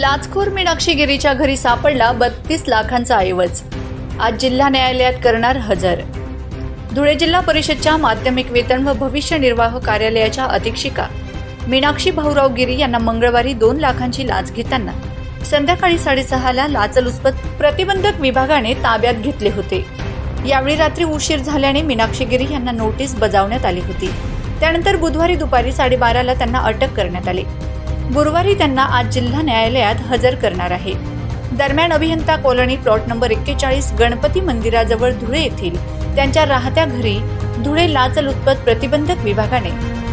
लाचखोर मीनाक्षीगिरीच्या घरी सापडला बत्तीस लाखांचा ऐवज. आज जिल्हा न्यायालयात करणार हजर. धुळे जिल्हा परिषदच्या माध्यमिक वेतन व भविष्य निर्वाह कार्यालयाच्या अधीक्षिका मीनाक्षी भाऊराव गिरी यांना मंगळवारी दोन लाखांची लाच घेताना संध्याकाळी साडेसहाला लाचलुचपत प्रतिबंधक विभागाने ताब्यात घेतले होते. यावेळी रात्री उशीर झाल्याने मीनाक्षी गिरी यांना नोटीस बजावण्यात आली होती. त्यानंतर बुधवारी दुपारी साडेबाराला त्यांना अटक करण्यात आली. गुरुवारी त्यांना आज जिल्हा न्यायालयात हजर करणार आहे. दरम्यान अभियंता कॉलनी प्लॉट नंबर एक्केचाळीस गणपती मंदिराजवळ धुळे येथील त्यांच्या राहत्या घरी धुळे लाचलुचपत प्रतिबंधक विभागाने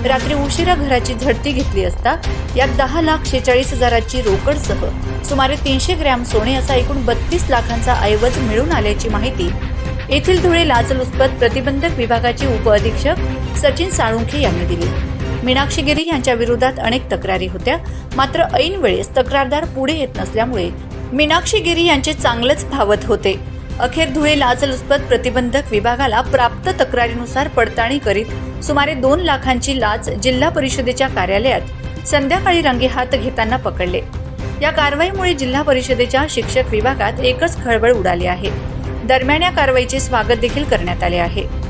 रात्री उशिरा घराची झडती घेतली असता यात दहा लाख शेचाळीस हजाराची रोकडसह सुमारे तीनशे ग्रॅम सोने असा एकूण बत्तीस लाखांचा ऐवज मिळून आल्याची माहिती येथील धुळे लाचलुचपत प्रतिबंधक विभागाचे उपअधीक्षक सचिन साळुंखे यांनी दिली. मीनाक्षी गिरी यांच्या विरोधात अनेक तक्रारी होत्या. मात्र ऐन वेळेस तक्रारदार पुढे येत नसल्यामुळे मीनाक्षी गिरी यांचे चांगलेच भावत होते. अखेर धुळे लाचलुचपत प्रतिबंधक विभागाला प्राप्त तक्रारीनुसार पडताळणी करीत सुमारे दोन लाखांची लाच जिल्हा परिषदेच्या कार्यालयात संध्याकाळी रंगेहात घेताना पकडले. या कारवाईमुळे जिल्हा परिषदेच्या शिक्षक विभागात एकच खळबळ उडाली आहे. दरम्यान या कारवाईचे स्वागत देखील करण्यात आले आहे.